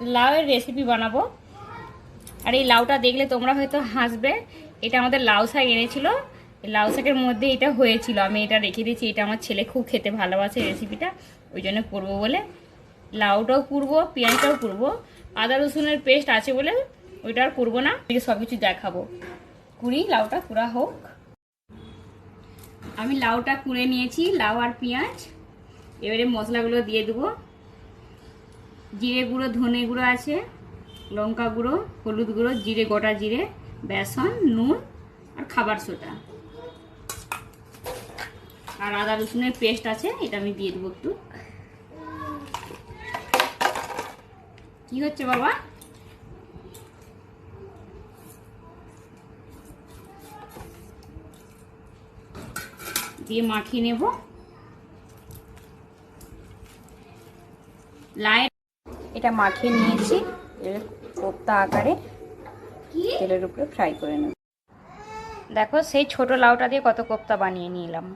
লাউয়ের রেসিপি বানাবো। আর এই লাউটা দেখলে তোমরা হয়তো হাসবে, এটা আমাদের লাউ শাক এনেছিল। লাউ শাকের মধ্যে এটা হয়েছিল। আমি এটা রেখে দিয়েছি। এটা আমার ছেলে খুব খেতে ভালোবাসে রেসিপিটা ওই জন্য করব বলে লাউটাও করব, পেঁয়াজটাও করব। আদা রসুনের পেস্ট আছে বলে ওইটা আর করব না। সব কিছু দেখাবো। কুড়ি লাউটা কুড়া হোক। আমি লাউটা কুড়ে নিয়েছি, লাউ আর পেঁয়াজ। এবারে মশলাগুলো দিয়ে দেবো। জিরে গুঁড়ো, ধনে গুঁড়ো আছে, লঙ্কা গুঁড়ো, হলুদ গুঁড়ো, জিরে, গোটা জিরে, বেসন, নুন আর খাবার সোটা আর আদা রসুনের পেস্ট আছে, এটা আমি দিয়ে দেবো একটু। কি হচ্ছে বাবা? দিয়ে মাখিয়ে নেব। লাই এটা মাখিয়ে নিয়েছি কোপ্তা আকারে তেলের উপরে ফ্রাই করে নেব। দেখো সেই ছোট লাউটা দিয়ে কত কোপ্তা বানিয়ে নিলাম।